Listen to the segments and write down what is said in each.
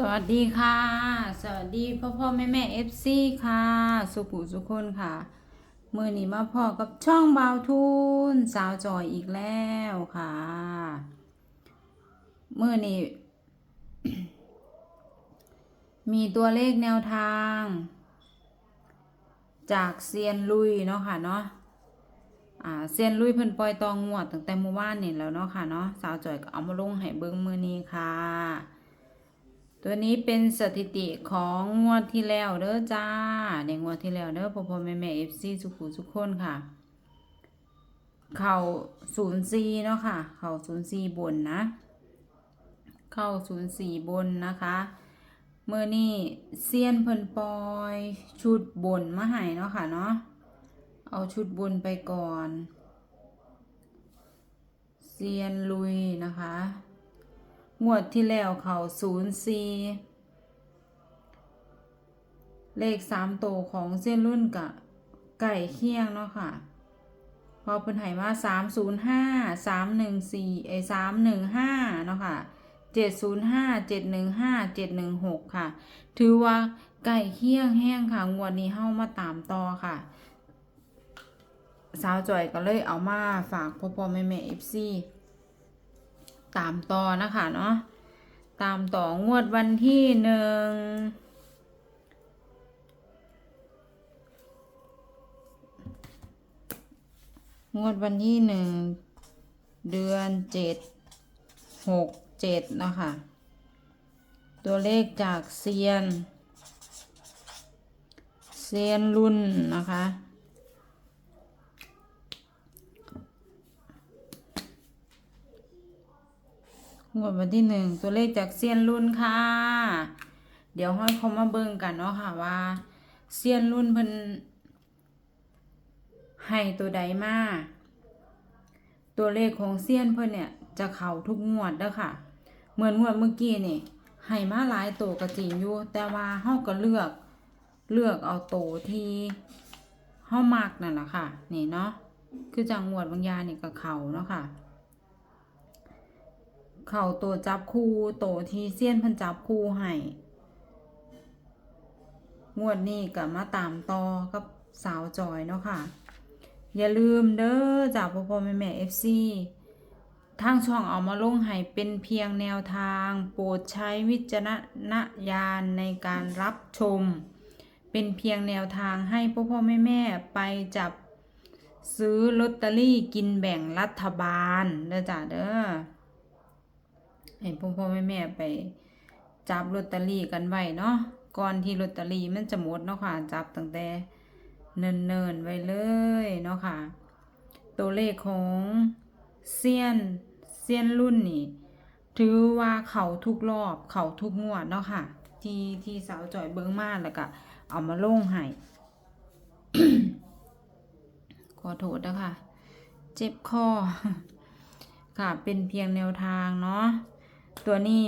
สวัสดีค่ะ สวัสดีพ่อพ่อแม่แม่เอฟซีค่ะ สุขุสุคนค่ะ มือนี้มาพ่อกับช่องบาวทุนสาวจอยอีกแล้วค่ะ มือนี้มีตัวเลขแนวทาง จากเซียนลุยเนาะค่ะเนาะอ่าเซียนลุยเพิ่นปล่อยตองงวดตั้งแต่เมื่อวานนี่แล้วเนาะค่ะเนาะสาวจอยก็เอามาลงให้เบิ่งมือนี้ค่ะ ตัวนี้เป็นสถิติของงวดที่แล้วเด้อจ้าในงวดที่แล้วเด้อพ่อพ่อแม่แม่เอฟซีสุขุสุขคนค่ะ เข่าศูนย์ซีเนาะค่ะ เข่าศูนย์ซีบนนะ เข้าศูนย์สี่บนนะคะเมื่อนี้เซียนเพิ่นปอยชุดบนมาให้เนาะค่ะเนาะเอาชุดบนไปก่อน เซียนลุยนะคะ งวดที่แล้วเขาศูนย์สี่เลขสามโตของเส้นรุ่นกับไก่เคียงเนาะค่ะ พอเป็นไหมาสามศูนย์ห้าสามหนึ่งสี่ไอสามหนึ่งห้าเนาะค่ะเจ็ดศูนย์ห้าเจ็ดหนึ่งห้าเจ็ดหนึ่งหกค่ะ ถือว่าไก่เคียงแห้งค่ะ งวดนี้เข้ามาตามต่อค่ะสาวจอยก็เลยเอามาฝากพ่อพ่อแม่แม่เอฟซี ตามต่อนะคะเนาะตามต่องวดวันที่หนึ่งงวดวันที่หนึ่งเดือนเจ็ดหกเจ็ดนะคะตัวเลขจากเซียน เซียนรุ่นนะคะ งวดวันที่หนึ่งตัวเลขจากเซียนรุ่นค่ะ เดี๋ยวห้อยเขามาเบิ่งกันเนาะค่ะว่าเซียนรุ่นเพิ่นให้ตัวใดมาตัวเลขของเซียนเพิ่นเนี่ยจะเข้าทุกงวดเด้อค่ะ เหมือนงวดเมื่อกี้นี่ให้มาหลายตัวก็จริงอยู่ แต่ว่าเฮาก็เลือกเลือกเอาตัวที่เฮามักนั่นแหละค่ะ นี่เนาะคือจังงวดบางยางนี่ก็เข้าเนาะค่ะ เข่าตัวจับคู่โตที่เซียนพันจับคู่ให้งวดนี้กับมาตามต่อกับสาวจอยเนาะค่ะ อย่าลืมเด้อจากพ่อพ่อแม่แม่เอฟซีทางช่องเอามาลงให้เป็นเพียงแนวทาง โปรดใช้วิจารณญาณในการรับชม เป็นเพียงแนวทางให้พ่อพ่อแม่แม่ไปจับซื้อลอตเตอรี่กินแบ่งรัฐบาลเด้อจ้าเด้อ ให้พ่อพ่อแม่แม่ไปจับลอตเตอรี่กันไว้เนาะก่อนที่ลอตเตอรี่มันจะหมดเนาะค่ะ จับตั้งแต่เนินๆไว้เลยเนาะค่ะ ตัวเลขของเซียนเซียนรุ่นนี่ ถือว่าเขาทุกรอบเขาทุกงวดเนาะค่ะ ที่ที่สาวจอยเบิ้งมาแล้วก็เอามาลงให้ขอโทษนะคะเจ็บคอค่ะเป็นเพียงแนวทางเนาะ ตัวนี้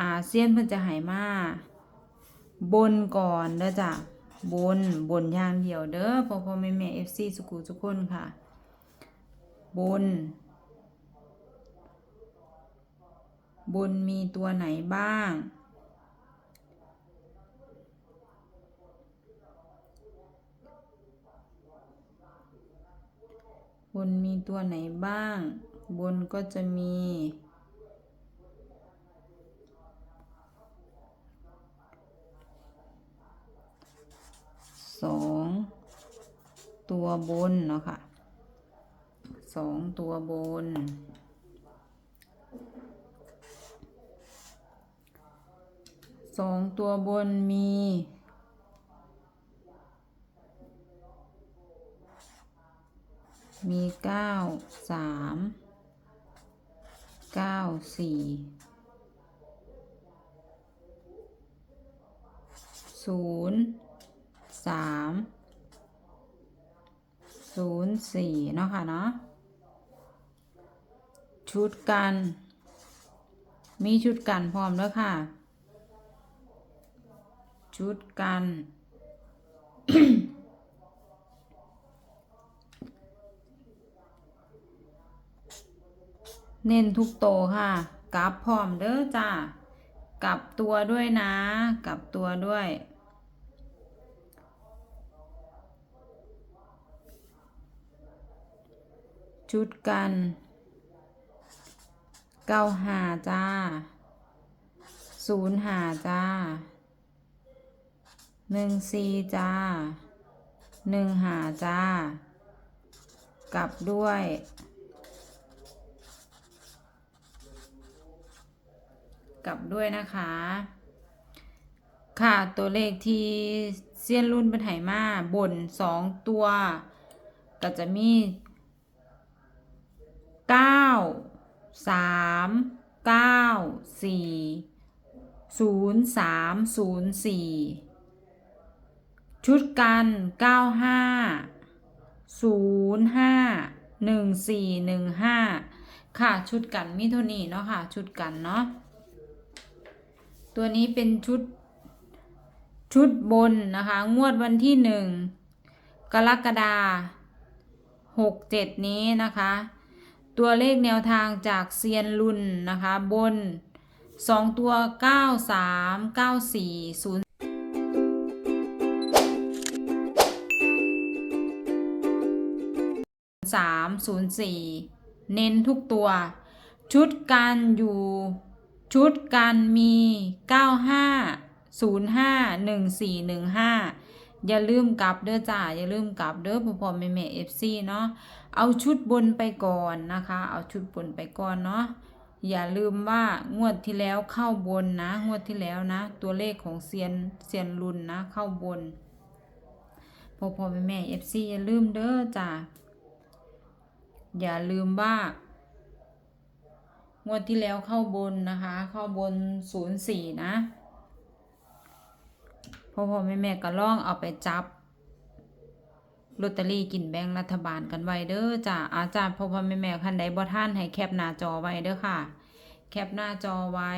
อาเซียนเพิ่นจะหายมาบนก่อนเด้อจ้ะบนบนอย่างเดียวเด้อพ่อพ่อแม่แม่เอฟซีสุขุทุกคนค่ะ บน บนมีตัวไหนบ้าง บนมีตัวไหนบ้าง บนก็จะมี สองตัวบนเนาะค่ะสองตัวบน สองตัวบนมีมีเก้าสามเก้าสี่ศูนย์ สามศูนย์สี่เนาะค่ะเนาะชุดกัน มีชุดกันพร้อมแล้วค่ะ ชุดกันเน้นทุกโตค่ะกราฟพร้อมเด้อจ้า กลับตัวด้วยนะ กลับตัวด้วย ชุดกันเก้าหาจ้าศูนย์หาจ้าหนึ่งสี่จ้าหนึ่งหาจ้า กลับด้วยกลับด้วยนะคะ ค่ะตัวเลขที่เซียนรุ่นเป็นไหมาบนสองตัว ก็จะมี เก้าสามเก้าสี่ศูนย์สามศูนย์สี่ชุดกันเก้าห้าศูนย์ห้าหนึ่งสี่หนึ่งห้าค่ะชุดกันมิโทานีเนาะค่ะ ชุดกันเนาะตัวนี้เป็นชุดชุดบนนะคะ งวดวันที่หนึ่งกรกฎาหกเจ็ดนี้นะคะ ตัวเลขแนวทางจากเซียนรุนนะคะ บนสองตัวเก้าสามเก้าสี่ศูนย์สามศูนย์สี่เน้นทุกตัว ชุดการอยู่ ชุดกันมี95 05 1415 อย่าลืมกลับเด้อจ้าอย่าลืมกลับเด้อพ่อพ่อแม่แม่ FC เนาะเอาชุดบนไปก่อนนะคะ เอาชุดบนไปก่อนเนาะอย่าลืมว่างวดที่แล้วเข้าบนนะ งวดที่แล้วนะ ตัวเลขของเซียนเซียนรุนนะ เข้าบนพ่อพ่อแม่แม่ FC อย่าลืมเด้อจ้าอย่าลืมว่างวดที่แล้วเข้าบนนะคะ เข้าบนศูนย์สี่นะ พ่อพ่อแม่แม่ก็ล่องเอาไปจับลอตเตอรี่กินแบ่งรัฐบาลกันไว้เด้อจ้าอาจารย์พ่อพ่อแม่แม่คันใดบ่ท่านให้แคปหน้าจอไว้เด้อค่ะ แคปหน้าจอไว้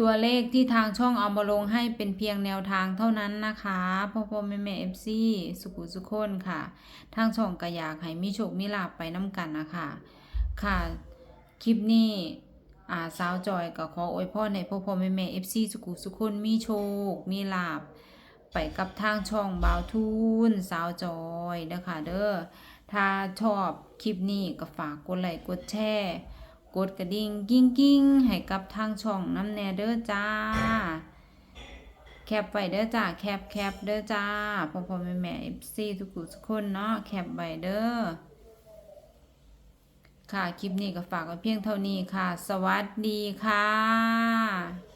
ตัวเลขที่ทางช่องเอามาลงให้เป็นเพียงแนวทางเท่านั้นนะคะพ่อพ่อแม่แม่เอฟซีสุขุสุขคนค่ะ ทางช่องก็อยากให้มีโชคมีลาบไปน้ำกันนะคะค่ะ คลิปนี้ อ่าสาวจอยก็ขออวยพรให้พ่อพ่อแม่แม่เอฟซีสุขุสุคนมีโชค มีลาบ ไปกับทางช่องบาวทูนสาวจอยนะคะเด้อถ้าชอบคลิปนี้ก็ฝากกดไลค์กดแชร์กดกระดิ่งกิ้งกิ้งให้กับทางช่องน้ำแน่เด้อจ้า แคปไว้เด้อจ้า แคปแคปเด้อจ้าพ่อพ่อแม่แม่เอฟซีทุกคนทุกคนเนาะแคปไว้เด้อ ค่ะ คลิปนี้ก็ฝากไว้เพียงเท่านี้ค่ะ สวัสดีค่ะ